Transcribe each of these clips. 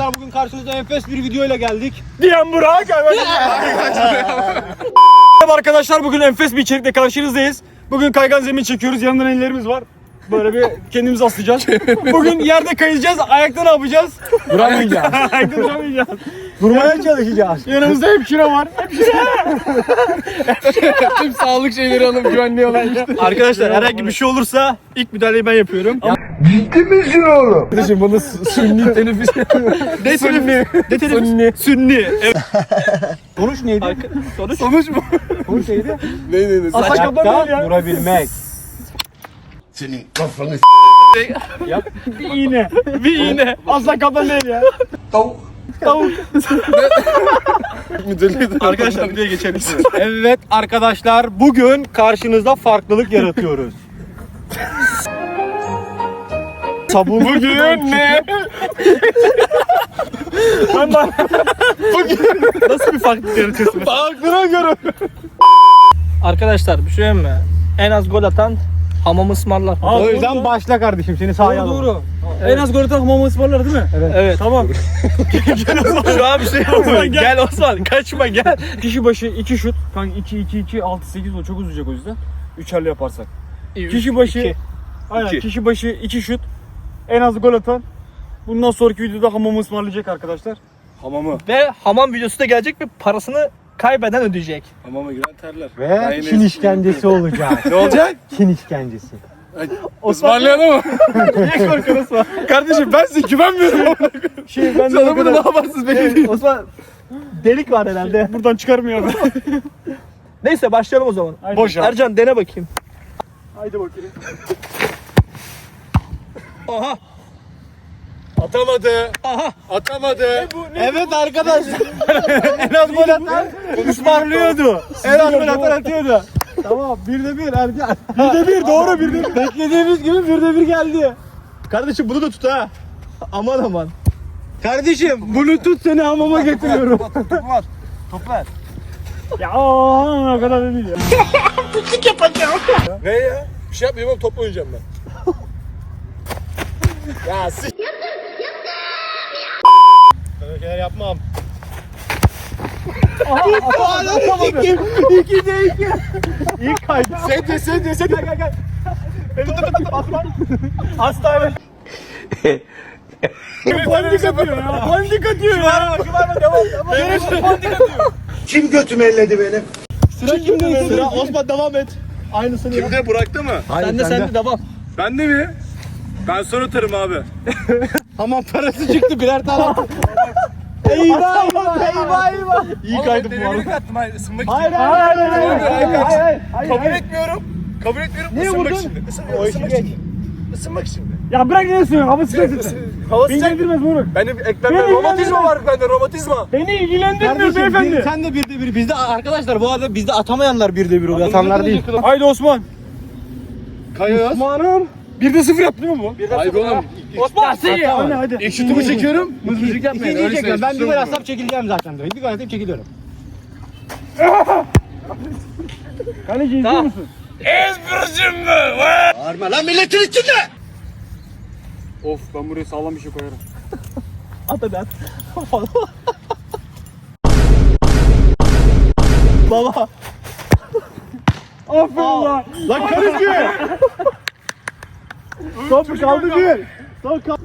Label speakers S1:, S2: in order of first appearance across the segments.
S1: Bugün karşınızda enfes bir videoyla geldik.
S2: Diyen Burak evet. Merhaba arkadaşlar bugün enfes bir içerikle karşınızdayız. Bugün kaygan zemin çekiyoruz. Yanında ellerimiz var. Böyle bir kendimizi aslayacağız. Bugün yerde kayacağız. Ayakta ne yapacağız?
S1: Duramayacağız.
S2: Ayakta duramayacağız.
S1: Durmaya çalışacağız.
S2: Yanımızda hemşire var.
S3: Tüm sağlık şeyleri alıp güvenliğe alıp
S2: Arkadaşlar herhangi bir şey olursa ilk müdahaleyi ben yapıyorum.
S3: Kardeşim bana sünni teneffüs
S2: Ne sünni? Ne sünni? Sünni. Evet.
S1: Sonuç neydi?
S2: Sonuç. Sonuç mu?
S1: Sonuç neydi?
S3: Ne ne ne
S2: ya.
S1: Durabilmek.
S4: Senin kafanı
S2: Bir iğne. Bir iğne. Aslan kaplan değil ya. Tavuk. Tavuk. Arkadaşlar videoya geçelim.
S1: Evet arkadaşlar bugün karşınızda farklılık yaratıyoruz. Sabun
S2: Bugün ne? ben bak. Bugün nasıl bir farklılık yaratıyorsun?
S1: Farklına göre.
S5: Arkadaşlar bir şey mi? En az gol atan hamamı ısmarlar.
S1: O yüzden başla kardeşim seni sahaya alalım.
S2: Doğru. En az gol atan hamamı ısmarlar değil mi?
S5: Evet.
S2: Tamam.
S5: Şu an bir şey yapma. gel Osman kaçma gel.
S2: Kişi başı 2 şut. Kanka 2 2 2 6 8 o çok uzayacak o yüzden. Üçerli yaparsak. Kişi başı
S5: iki.
S2: Aynen
S5: İki.
S2: kişi başı 2 şut. En az gol atan Bundan sonraki videoda hamamı ısmarlayacak arkadaşlar.
S3: Hamama.
S5: Ve hamam videosu da gelecek ve parasını kaybeden ödeyecek.
S3: Hamama giren terler.
S1: Ve
S3: Aynen.
S1: Çin işkencesi olacak.
S3: Ne olacak?
S1: Çin işkencesi.
S3: Ismarlayalım mı?
S2: Niye korkuyorsun Osman?
S3: Kardeşim ben size güvenmiyorum.
S2: Şey ben de
S3: Sana bunu ne yaparsınız belli değil.
S5: Osman delik var herhalde.
S2: Buradan çıkarmıyor.
S5: Neyse başlayalım o zaman.
S2: Boş.
S5: Ercan dene bakayım.
S2: Haydi bakayım.
S5: Aha.
S3: Atamadı.
S5: Aha.
S3: Atamadı.
S1: Evet arkadaşlar.
S2: En az gol atan ısmarlıyordu. En az gol atan atıyordu.
S1: tamam bir de bir Ercan.
S2: Bir de bir doğru bir de bir.
S1: Beklediğimiz gibi bir de bir geldi.
S2: Kardeşim bunu da tut ha.
S5: Aman aman.
S1: Kardeşim bunu tut seni hamama getiriyorum.
S5: Topu var. Top ver.
S2: Ya o kadar da değil ya.
S3: Ne ya? Bir şey yapmayayım oğlum top oynayacağım ben. Ya s***
S1: Böyle şeyler yapmam.
S2: İki, iki de iki. İlk kaydı.
S3: Sen de sen de sen de.
S2: Gel gel. Elini tutayım aslan. Hastane. Pandik atıyor ya. Pandik atıyor ya. Şımarma devam devam. Gereksiz pandik atıyor.
S4: Kim götümü elledi benim?
S2: Sıra kimde?
S1: Sıra Osman devam et. Aynısını yap.
S3: Kimde Burak'ta mı?
S1: Hayır,
S5: Sen de sen de devam.
S3: Ben de mi? Ben sonra atarım abi.
S1: Hamam parası çıktı birer tane. eyvah eyvah eyvah eyvah.
S2: İyi kaydı bu arada.
S3: Attım hayır ısınmak için.
S1: Hayır hayır hayır hayır.
S3: Hayır,
S1: hayır, hayır,
S3: Kabul
S1: hayır.
S3: etmiyorum. Kabul etmiyorum.
S1: Niye
S3: Isınmak
S1: vurdun?
S3: için. Isınmak,
S1: O işi
S3: ısınmak
S1: geç.
S3: için. Isınmak için.
S2: Ya bırak ne diyorsun? Hava sıkıntı.
S3: Hava
S2: Beni
S3: sıcak.
S2: ilgilendirmez moruk.
S3: Benim eklemde
S2: Beni
S3: romatizma var bende romatizma.
S2: Beni ilgilendirmiyor
S1: Kardeşim bir,
S2: beyefendi.
S1: sen de bir de bir. Bizde arkadaşlar bu arada bizde atamayanlar bir de bir oluyor. Atanlar değil.
S2: Haydi Osman.
S3: Kayıyoruz.
S2: Osman'ım. Bir de sıfır yapmıyor mu?
S3: Hayır oğlum.
S2: Osman sen ya. Hadi hadi.
S3: İlk şutumu çekiyorum. Mızmızlık yapmayın.
S1: İkinciyi
S3: öyle
S1: çekiyorum. Ben bir gol atsam çekileceğim zaten. Bir gol atayım çekiliyorum.
S2: Kaleci izliyor musun?
S4: Bağırma lan milletin içinde.
S2: Of ben buraya sağlam bir şey koyarım.
S5: At hadi at. Baba.
S2: Aferin lan. Lan kaleci. Top kaldı bir. Top kaldı.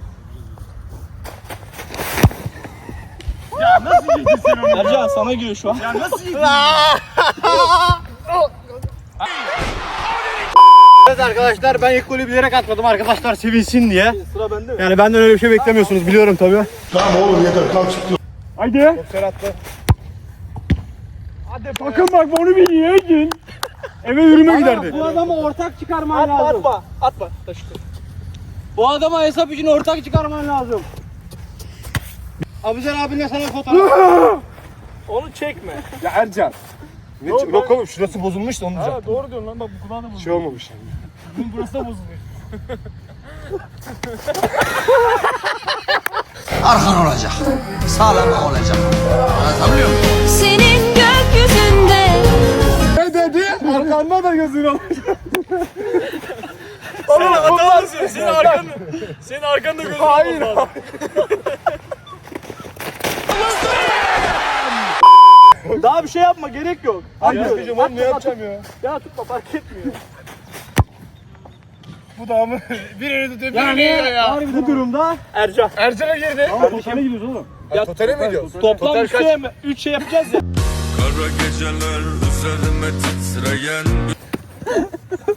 S2: Ya nasıl yedin sen onu?
S5: Ercan sana giriyor şu an.
S2: Ya nasıl yedin?
S1: Evet arkadaşlar ben ilk golü bilerek atmadım arkadaşlar sevinsin diye.
S5: Sıra bende mi?
S1: Yani benden öyle bir şey beklemiyorsunuz biliyorum tabii.
S4: Tamam oğlum yeter kalk çık.
S2: Haydi.
S3: Serhat'ta.
S2: Bakın bak onu bir yiyeceksin. Eve yürüme giderdi.
S1: Bu adama ortak çıkarman
S5: Atma
S1: lazım.
S5: atma. Atma. Taşı.
S1: Bu adama hesap için ortak çıkarman lazım. Abuzer abinle sana fotoğraf.
S5: Onu çekme.
S3: Ya Ercan. Ne
S2: Yok,
S3: yok oğlum şurası bozulmuş da onu düzelt.
S2: Ha doğru diyorsun lan bak bu kulağına
S3: Bir
S2: bozuldu.
S3: şey olmamış yani.
S2: Bunun burası da bozuluyor.
S6: arkan olacak. Sağlam olacak. Anlatabiliyor muyum?
S7: Senin gökyüzünde
S2: Ne dedi? Arkanda da gözün olacak.
S3: Oğlum atamazsın. Senin arkanı. Senin arkanda gözün
S2: Hayır.
S5: Daha bir şey yapma gerek yok. Hadi
S3: ya, hocam oğlum ne yapacağım ya?
S5: Ya tutma fark etmiyor.
S3: Bu da mı? Bir yere tutuyor bir yere ya. ya.
S2: Bu durumda
S5: Ercan.
S3: Ercan'a girdi.
S2: Ama totale gidiyoruz oğlum.
S3: Ya, totale mi gidiyoruz?
S5: Toplam 3 şey, üç şey yapacağız ya.
S8: Kara geceler üzerime titreyen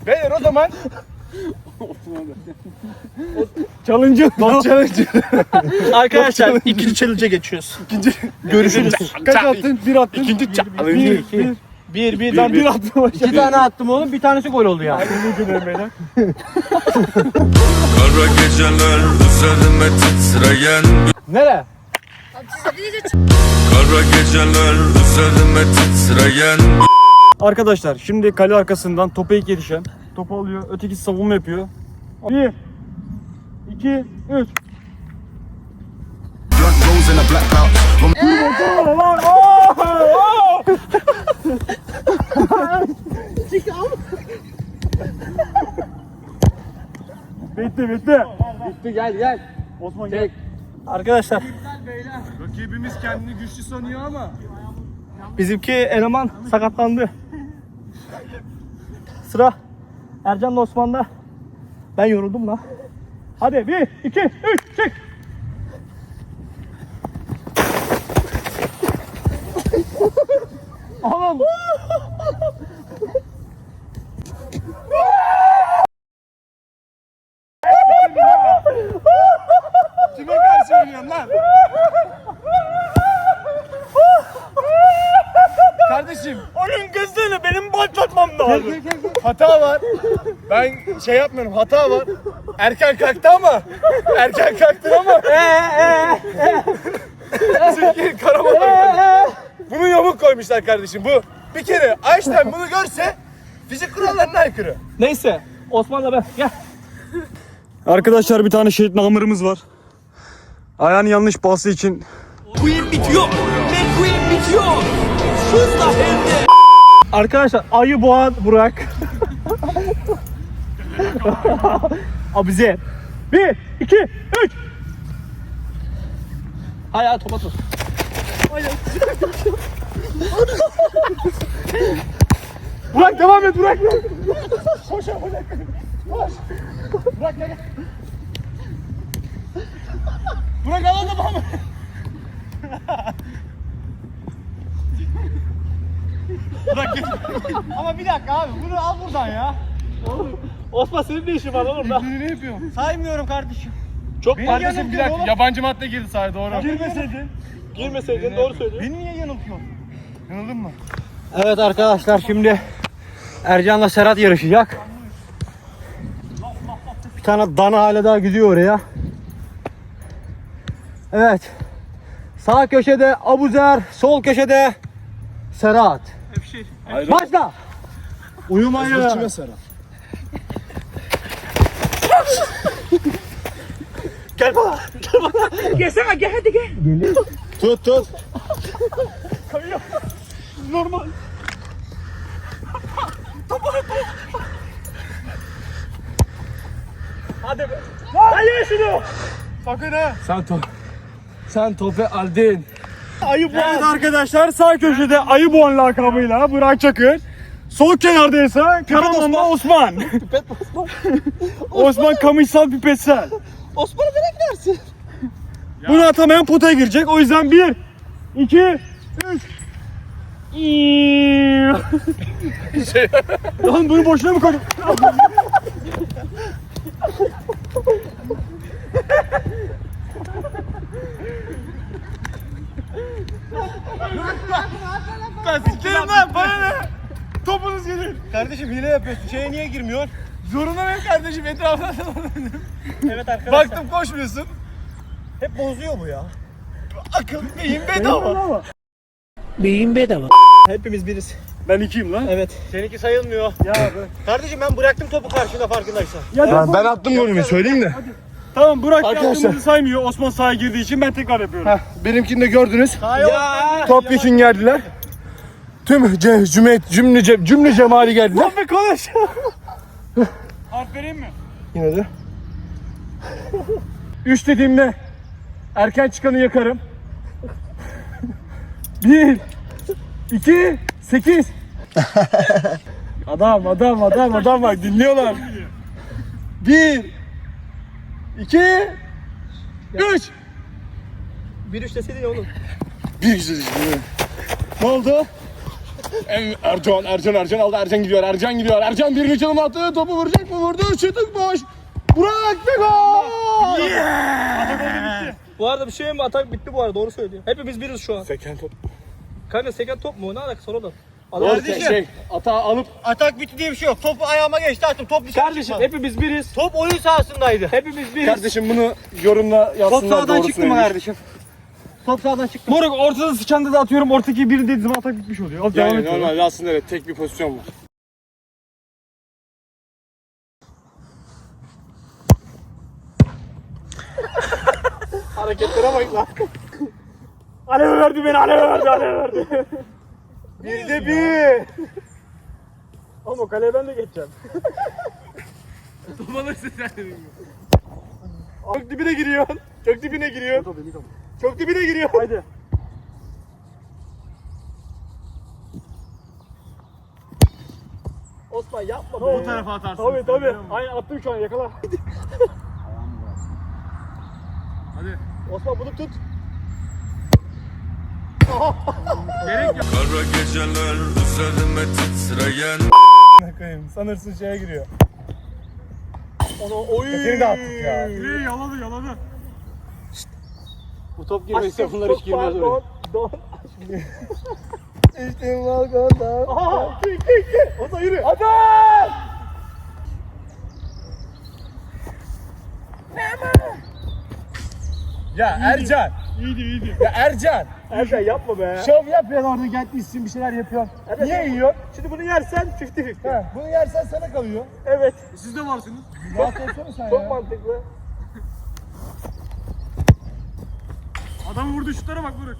S3: Beyler o zaman
S2: Challenge. Not challenge.
S5: Arkadaşlar ikinci challenge'a geçiyoruz.
S2: Görüşürüz. Kaç attın? Bir attın.
S3: ikinci çağ.
S2: Bir, iki.
S5: Bir bir
S2: Ben bir attım.
S1: İki tane attım oğlum bir tanesi gol oldu yani.
S8: Kara geceler üzerime titreyen
S1: Nere?
S8: Kara geceler üzerime titreyen
S2: Arkadaşlar şimdi kale arkasından topa ilk yetişen topu alıyor. Ötekisi savunma yapıyor. Bir, iki, üç. Bitti bitti.
S1: Bitti gel gel.
S2: Osman gel.
S5: Arkadaşlar
S3: Rakibimiz kendini güçlü sanıyor ama.
S5: bizimki eleman sakatlandı. Sıra Ercan'la Osman'da. Ben yoruldum lan. Hadi 1 2 3 çık. Oğlum.
S3: Kime karşı oynuyorsun lan? Kardeşim
S2: Oyun gözlerini benim başlatmam lazım.
S3: hata var. Ben şey yapmıyorum hata var. Erken kalktı ama. Erken kalktın ama. Çünkü Karaman Bunu yamuk koymuşlar kardeşim. Bu bir kere Einstein bunu görse fizik kurallarına aykırı.
S5: Neyse Osman'la ben gel.
S2: Arkadaşlar bir tane şehit namırımız var. Ayağını yanlış bası için
S5: Arkadaşlar ayı boğan Burak. Abize. 1 2 3 Hay hay topa tut.
S2: Burak devam et Burak.
S3: Burak al
S1: Ama bir dakika abi bunu al buradan ya.
S5: Osman senin ne işin var lan orada?
S3: Ne yapıyorsun?
S1: Saymıyorum kardeşim.
S5: Çok
S3: Kardeşim bir dakika yabancı madde girdi sahaya doğru.
S5: girmeseydin. Girmeseydin doğru söylüyorsun.
S1: Beni niye yanıltıyorsun?
S3: Yanıldın mı?
S1: Evet arkadaşlar şimdi Ercan'la Serhat yarışacak. Bir tane dana hala daha gidiyor oraya. Evet. Sağ köşede Abuzer, sol köşede Serhat. Başla. Uyumayın.
S5: Gel bana. Gel bana. Gelsene gel hadi gel.
S3: Tut tut.
S5: Normal. Hadi be. Hayır şunu.
S3: Sakın ha.
S1: Sen top. Sen topu aldın.
S2: Ayı Boğan arkadaşlar sağ köşede Ayı Boğan lakabıyla Burak Çakır. Sol kenardaysa Karaman'da Osman. Osman kamışsal pipetsel.
S5: Osman'ı direkt versin.
S2: Bunu atamayan potaya girecek. O yüzden 1, 2, 3. Lan bunu boşuna mı koydun?
S3: Sikerim lan bana ne? Topunuz gelir.
S1: Kardeşim hile yapıyorsun. Şeye niye girmiyor?
S3: Zorunda mıyım kardeşim etrafına dolanıyorum.
S5: Evet arkadaşlar.
S3: Baktım koşmuyorsun.
S1: Hep bozuyor bu ya.
S3: Akıl beyin bedava.
S5: Beyin bedava. Hepimiz biriz.
S2: Ben ikiyim lan.
S5: Evet.
S1: Seninki sayılmıyor.
S2: Ya be.
S1: Kardeşim ben bıraktım topu karşında farkındaysan.
S2: Ya
S3: Ben attım golümü söyleyeyim de.
S2: Tamam Burak
S3: Arkadaşlar.
S2: yaptığımızı saymıyor. Osman sahaya girdiği için ben tekrar yapıyorum.
S3: Benimkini de gördünüz.
S1: Ya.
S3: Top için geldiler. Tüm ce, cümle, cümle, ce- cümle cemali geldiler.
S2: Abi konuş. Harf vereyim mi?
S3: Yine de.
S2: Üç dediğimde erken çıkanı yakarım. Bir, 2, 8. adam, adam, adam, adam bak dinliyorlar. 1, 2, 3.
S5: Bir üç deseydin ya oğlum.
S3: Bir güzel. Ne oldu? En- Ercan, Ercan, Ercan aldı. Ercan gidiyor, Ercan gidiyor. Ercan birini çalım attı. Topu vuracak mı? Vurdu. Şutuk boş. Burak ve gol!
S5: Bu arada bir şey mi? Atak bitti bu arada doğru söylüyor. Hepimiz biriz şu an.
S3: Seken top.
S5: Kanka seken top mu? Ne alakası oğlum?
S3: Doğru şey, şey. Atağı alıp
S1: Atak bitti diye bir şey yok. Top ayağıma geçti attım. Top dışarı
S5: Kardeşim
S1: çıkmadı.
S5: hepimiz biriz.
S1: Top oyun sahasındaydı.
S5: Hepimiz biriz.
S3: kardeşim bunu yorumla yazsınlar.
S1: Top sahadan
S3: doğrusu
S1: çıktı mı kardeşim? Top sahadan çıktı.
S2: Moruk ortada sıçanda da atıyorum. Ortadaki biri dediğim zaman atak bitmiş oluyor. Al devam
S3: Yani
S2: et.
S3: normalde aslında evet tek bir pozisyon var.
S5: Hareketlere bak lan.
S2: Alev verdi beni, alev verdi, alev verdi.
S3: Bir de bir.
S2: Ama kaleye ben de geçeceğim.
S3: Çok dibine giriyor. Çok dibine giriyor. Çok dibine giriyor.
S2: Haydi.
S5: Osman yapma be.
S2: O tarafa atarsın. Tabii tabii. Aynen attım şu an yakala.
S5: Osman bunu tut.
S8: Kara geceler üzerime titreyen
S3: Koyayım. Sanırsın şeye giriyor.
S5: Onu oy.
S3: Seni de attık ya.
S2: İyi yaladı yaladı.
S1: Bu top girmese bunlar hiç girmez oraya.
S5: Don.
S3: İşte balkonda.
S5: Aha. Ki ki ki. O da yürü.
S3: Hadi! Ya Ercan.
S2: İyiydi iyiydi.
S3: Ya Ercan.
S5: Ercan yapma be.
S3: Şov yapıyorsun orada gelmişsin bir şeyler yapıyorsun. Niye yiyor?
S5: Şimdi bunu yersen 50-50.
S3: He, bunu yersen sana kalıyor.
S5: Evet.
S2: Siz de varsınız.
S3: Rahat olsana sen
S5: Çok
S3: ya.
S5: mantıklı.
S2: Adam vurdu şutlara bak Moruk.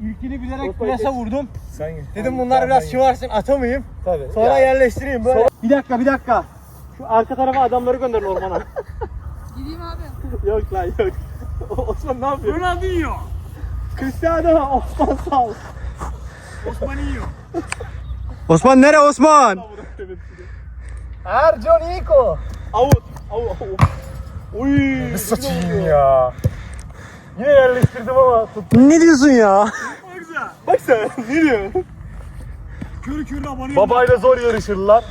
S1: İlkini bilerek
S5: Osman
S1: plasa
S5: geç.
S1: vurdum.
S3: Sen ye.
S1: Dedim bunlar biraz şımarsın atamayayım.
S3: Tabii.
S1: Sonra yerleştireyim böyle. Bir dakika bir dakika. Şu arka tarafa adamları gönderin ormana.
S7: Gideyim abi.
S5: Yok lan yok. Osman ne yapıyor?
S2: Ronaldinho.
S5: Cristiano Osman sağ ol.
S2: Osman yiyor.
S1: Osman nere Osman?
S3: Ercan İko.
S5: Avut. Avut. avut. Oy.
S3: Saçayım ya. Yine yerleştirdim ama tut.
S1: Ne diyorsun ya?
S2: Bak
S5: sen ne diyorsun?
S2: Körü körüne abanıyor.
S3: Babayla zor yarışırlar.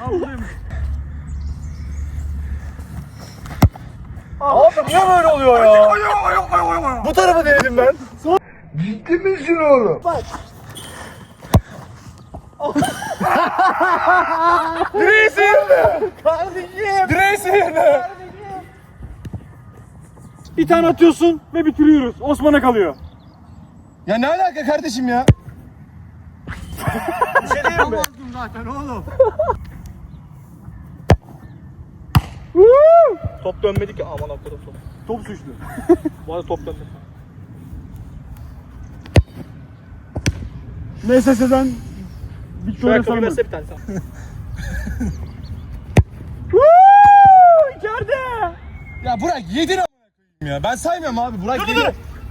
S2: Ha buradaymış.
S3: Abi niye böyle oluyor ya? Bu tarafa denedim ben. Ciddi misin oğlum? Direği sıyırdı.
S5: Kardeşim.
S3: Direği sıyırdı.
S2: Bir tane atıyorsun ve bitiriyoruz. Osman'a kalıyor.
S3: Ya ne alaka kardeşim ya?
S1: zaten oğlum.
S5: Top dönmedi ki aman akıllı top.
S2: Top suçlu.
S5: Bu arada top dönmedi.
S2: MSS'den bir
S5: Şu
S2: şöyle
S5: ayakkabıyı
S2: sarılır.
S5: verse bir tane sen.
S2: İçeride.
S3: Ya Burak yedin ama ya. Ben saymıyorum abi. Burak yedi.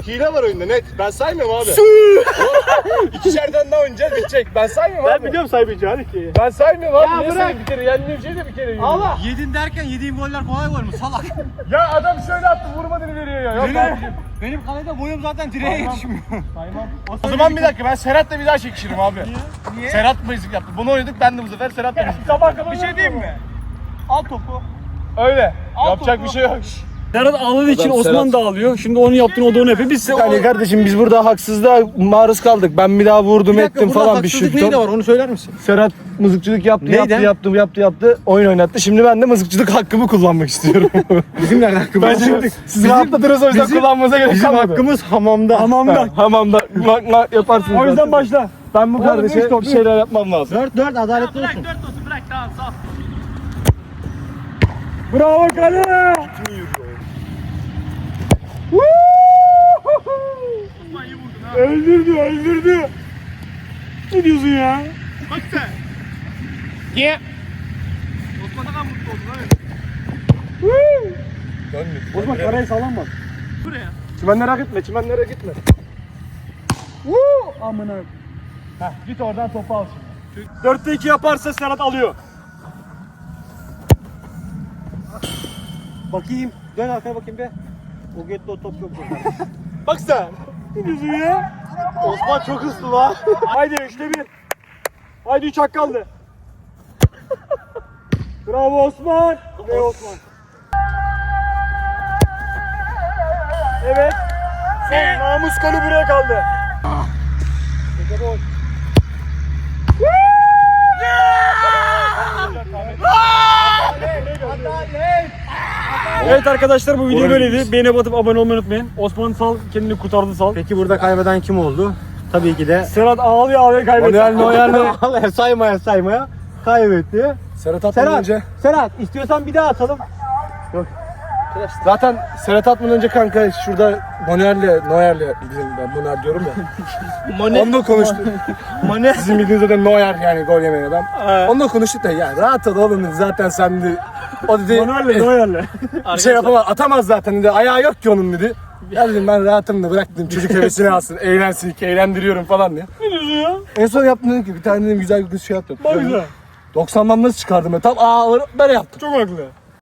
S3: Hile var oyunda net. Ben saymıyorum abi. İkişerden daha oynayacağız bitecek. Ben saymıyorum
S5: Ben
S3: abi.
S5: biliyorum saymayacağını ki.
S3: Ben saymıyorum abi.
S5: Ya
S3: Niye
S5: bırak.
S3: sayayım? bir kere yendiğim şey de bir kere yiyorum.
S5: Allah.
S1: Yedin derken yediğin goller kolay gol mu salak?
S3: Ya adam şöyle attı vurmadığını veriyor ya. Yok
S1: Benim,
S3: abi.
S1: benim kalede boyum zaten direğe yetişmiyor.
S3: O zaman bir dakika ben Serhat'la bir daha çekişirim abi. Niye? Niye? Serhat müzik yaptı. Bunu oynadık ben de bu sefer Serhat'la müzik
S5: Sabah kadar
S3: Bir şey diyeyim mi?
S5: Al topu.
S3: Öyle. Yapacak
S5: topu.
S3: bir şey yok.
S2: Serhat ağladığı için
S3: Adam
S2: Osman
S3: Serhat.
S2: da ağlıyor. Şimdi onu yaptın o da onu yapıyor. Biz size
S3: Yani kardeşim biz burada haksızlığa maruz kaldık. Ben bir daha vurdum ettim falan bir
S1: haksızlık
S3: şey.
S1: neydi var onu söyler misin?
S3: Serhat mızıkçılık yaptı, yaptı,
S1: Neyden?
S3: yaptı, yaptı, yaptı, oyun oynattı. Şimdi ben de mızıkçılık hakkımı kullanmak istiyorum.
S1: Bizim nereden hakkımız?
S3: ben şimdi siz rahatladınız o yüzden
S1: bizim-
S3: kullanmanıza gerek
S1: Bizim
S3: kalmadı.
S1: hakkımız hamamda.
S2: hamamda.
S3: Ha, hamamda mak mak yaparsınız.
S2: O yüzden
S3: zaten.
S2: başla.
S3: ben bu
S2: üç
S3: kardeşe
S2: top,
S3: bir
S2: üç.
S3: şeyler yapmam lazım.
S1: 4-4 adaletli
S5: Bırak
S1: olsun.
S5: dört olsun bırak tamam sağ ol.
S2: Bravo kale.
S5: Osman iyi vurdun ha.
S2: Öldürdü öldürdü. Ne diyorsun ya?
S5: Bak sen. Osman ne kadar mutlu oldun ha.
S3: Dönmedi.
S2: Osman karayı sağlam bak.
S5: Buraya.
S3: Çimenlere gitme, çimenlere gitme. Woo! Amına. Heh, git oradan topu al şimdi.
S2: Dörtte iki yaparsa Serhat alıyor.
S1: Bakayım. Dön arkaya bakayım be. O götte o top yok.
S2: Bak sen. Yüzüğü.
S1: Osman çok hızlı lan.
S2: Haydi üçte bir. Haydi üç hak kaldı. Bravo Osman. Ve Osman. Evet. Son namus golü buraya kaldı. Evet arkadaşlar bu video böyleydi. Beğeni batıp abone olmayı unutmayın. Osman Sal kendini kurtardı Sal.
S1: Peki burada kaybeden kim oldu? Tabii ki de
S2: Serhat ağlıyor ağlıyor kaybetti.
S1: Manuel Neuer ve saymaya saymaya kaybetti.
S3: Serhat atmadan
S1: Serhat,
S3: önce.
S1: Serhat istiyorsan bir daha atalım.
S3: Zaten Serhat atmadan önce kanka şurada Manuel'le, Neuer'le bizim ben Neuer diyorum ya.
S5: Mone.
S3: Onunla konuştuk.
S5: Mone.
S3: Sizin bildiğiniz de Neuer yani gol yemeyen adam. Onunla konuştuk da ya rahat ol oğlum dedi. zaten sen de o dedi
S2: Manuel'le Neuer'le.
S3: bir şey yapamaz atamaz zaten dedi ayağı yok ki onun dedi. Ya dedim ben rahatım da bırak dedim çocuk hevesini alsın eğlensin eğlendiriyorum falan diye.
S2: Ne diyorsun ya?
S3: En son yaptım dedim ki bir tane dedim güzel bir kız şey yaptım.
S2: Bak güzel.
S3: 90'dan nasıl çıkardım ben tam aa böyle yaptım.
S2: Çok haklı.